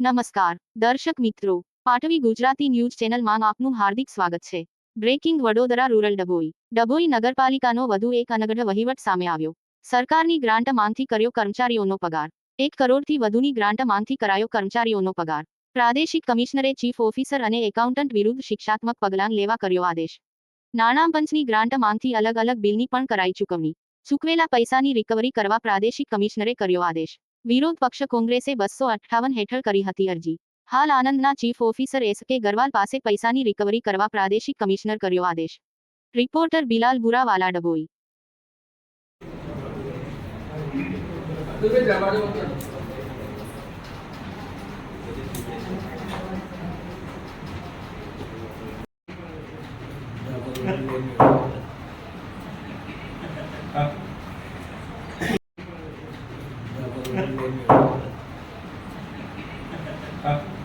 નમસ્કાર, દર્શક મિત્રો. પાટવી ગુજરાતી ન્યૂઝ ચેનલમાં આપનું હાર્દિક સ્વાગત છે. Breaking Vadodara rural Dabhoi. Dabhoi નગરપાલિકાનો વધુ એક અનગઢ વહીવટ સામે આવ્યો. સરકારની ગ્રાન્ટ માંગથી કર્યો કર્મચારીઓનો પગાર. એક કરોડથી વધુની ગ્રાન્ટ માંગથી કરાયો કર્મચારીઓનો પગાર. પ્રાદેશિક કમિશનરે ચીફ ઓફિસર અને એકાઉન્ટન્ટ વિરુદ્ધ શિક્ષાત્મક પગલાં લેવા કર્યો આદેશ. નાણાં પંચની ગ્રાન્ટ માંગથી અલગ અલગ બિલની પણ કરાઈ ચૂકવણી. ચૂકવેલા પૈસાની રિકવરી કરવા પ્રાદેશિક કમિશનરે કર્યો આદેશ. વિરોધ પક્ષ કોંગ્રેસે બસો અઠ્ઠાવન હેઠળ કરી હતી અરજી. હાલ આનંદના ચીફ ઓફિસર એસ કે ગરવાલ પાસે પૈસાની રિકવરી કરવા પ્રાદેશિક કમિશનર કર્યો આદેશ. રિપોર્ટર બિલાલ બુરાવાલા ડબોઈ હા. ครับ